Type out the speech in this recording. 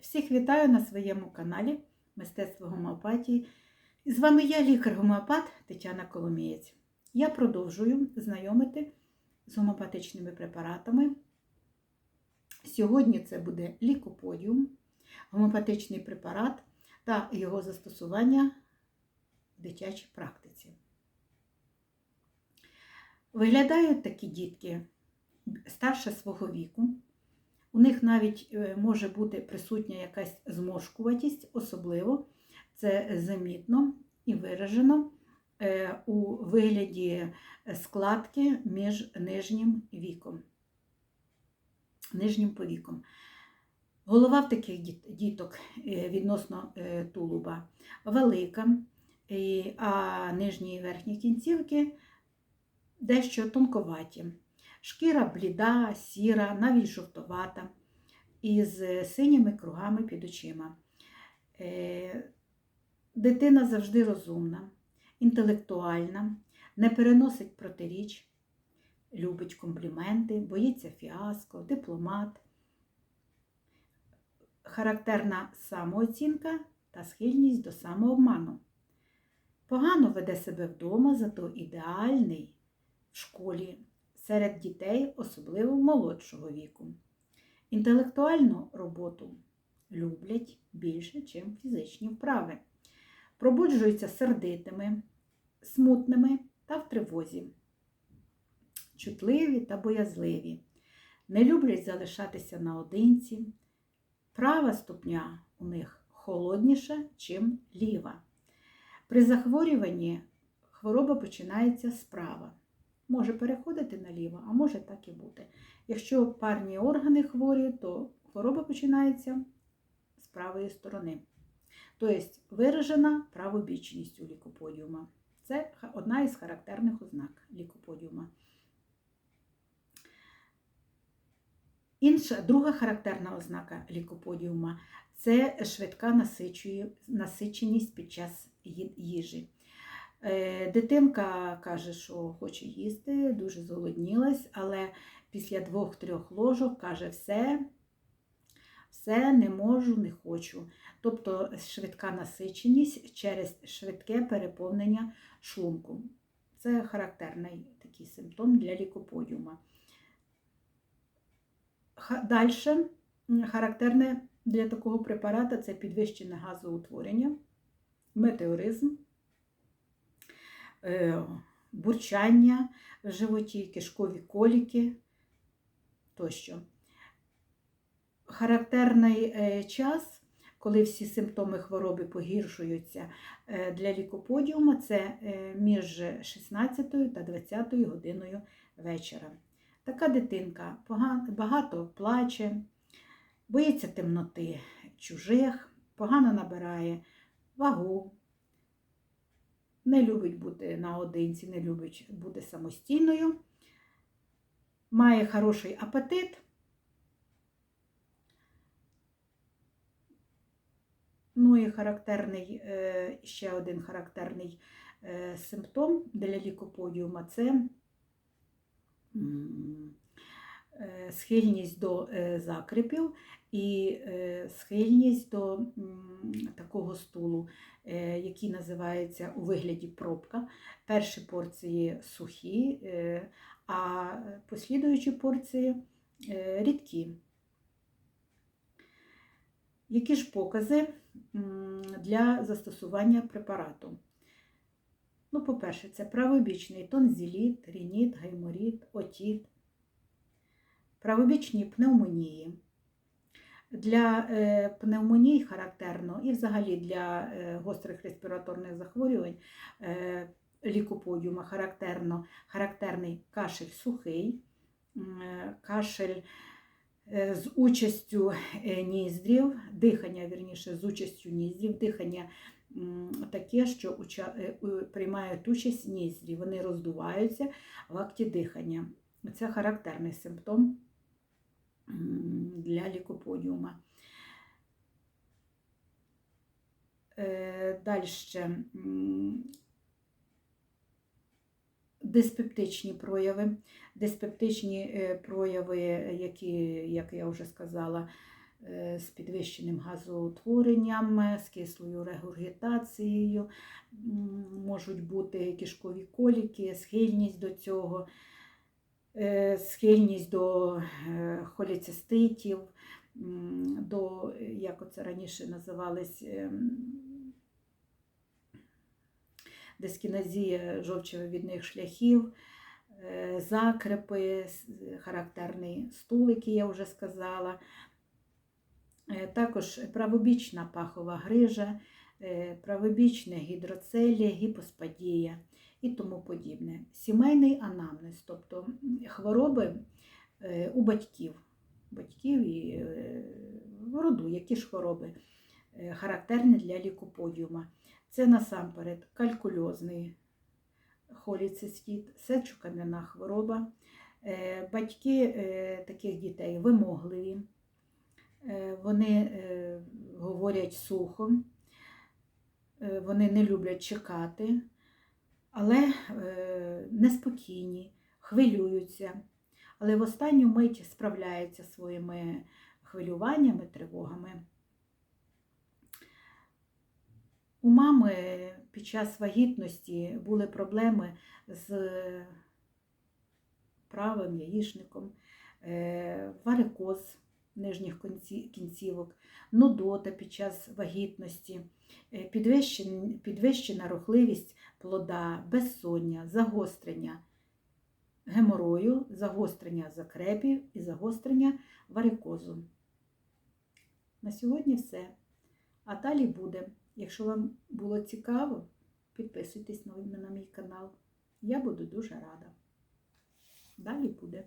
Всіх вітаю на своєму каналі Мистецтво гомеопатії. З вами я, лікар-гомеопат Тетяна Коломієць. Я продовжую знайомити з гомеопатичними препаратами. Сьогодні це буде лікоподіум, гомеопатичний препарат та його застосування в дитячій практиці. Виглядають такі дітки старше свого віку. У них навіть е, може бути присутня якась зморшкуватість, особливо це замітно і виражено е, у вигляді складки між нижнім віком, нижнім повіком. Голова в таких діток е, відносно тулуба велика, а нижні і верхні кінцівки дещо тонковаті. Шкіра бліда, сіра, навіть жовтовата, із синіми кругами під очима. Дитина завжди розумна, інтелектуальна, не переносить протиріч, любить компліменти, боїться фіаско, дипломат, характерна самооцінка та схильність до самообману. Погано веде себе вдома, зато ідеальний в школі серед дітей, особливо молодшого віку. Інтелектуальну роботу люблять більше, ніж фізичні вправи. Пробуджуються сердитими, смутними та в тривозі, чутливі та боязливі, не люблять залишатися наодинці. Права ступня у них холодніша, чим ліва. При захворюванні хвороба починається справа може переходити наліво, а може так і бути. Якщо парні органи хворі, то хвороба починається з правої сторони. Тобто виражена правобічність у лікоподіума. Це одна із характерних ознак лікоподіума. Інша, друга характерна ознака лікоподіума це швидка насиченість під час їжі. Е, дитинка каже, що хоче їсти, дуже зголоднілась, але після двох-трьох ложок каже, все, все не можу, не хочу. Тобто швидка насиченість через швидке переповнення шлунку. Це характерний такий симптом для лікоподіума. Далі характерне для такого препарата це підвищене газоутворення, метеоризм. Е, бурчання в животі, кишкові коліки тощо. Характерний е, час, коли всі симптоми хвороби погіршуються е, для лікоподіума, це між 16 та 20 годиною вечора. Така дитинка багато плаче, боїться темноти чужих, погано набирає вагу, не любить бути наодинці, не любить бути самостійною, має хороший апетит. Ну і характерний, е, ще один характерний е, симптом для лікоподіума це схильність до закрипів і схильність до такого стулу, Е, який називається у вигляді пробка. Перші порції сухі, е, а послідуючі порції е, рідкі. Які ж покази для застосування препарату? Ну, По-перше, це правобічний тонзіліт, рініт, гайморіт, отіт, правобічні пневмонії. Для е, пневмоній характерно і взагалі для е, гострих респіраторних захворювань е, лікоподіума характерно, характерний кашель сухий, кашель з участю ніздрів, дихання, вірніше, з участю ніздрів, дихання таке, що приймають участь ніздрі, вони роздуваються в акті дихання. Це характерний симптом для лікоподіума. Е, Далі диспептичні прояви. Диспептичні е, прояви, які, як я вже сказала, е, з підвищеним газоутворенням, з кислою регургітацією, можуть бути кишкові коліки, схильність до цього, схильність до е, холециститів, до, е, як оце раніше називались, ем, дискінезія жовчовивідних шляхів, е, закрепи, характерний стул, я вже сказала. Е, Також правобічна пахова грижа, е, правобічне гідроцелія, гіпоспадія і тому подібне. Сімейний анамнез, тобто хвороби е, у батьків, батьків і е, роду, які ж хвороби е, характерні для лікоподіума. Це насамперед калькульозний холіцистит, сечокам'яна хвороба. Батьки таких дітей вимогливі, вони говорять сухо, вони не люблять чекати, але е, неспокійні, хвилюються, але в останню мить справляються своїми хвилюваннями, тривогами. У мами під час вагітності були проблеми з правим яєчником, е, варикоз нижніх кінцівок, нудота під час вагітності, е, підвищена рухливість плода, безсоння, загострення геморою, загострення закрепів і загострення варикозу. На сьогодні все. А далі буде. Якщо вам було цікаво, підписуйтесь на на мій канал. Я буду дуже рада. Далі буде.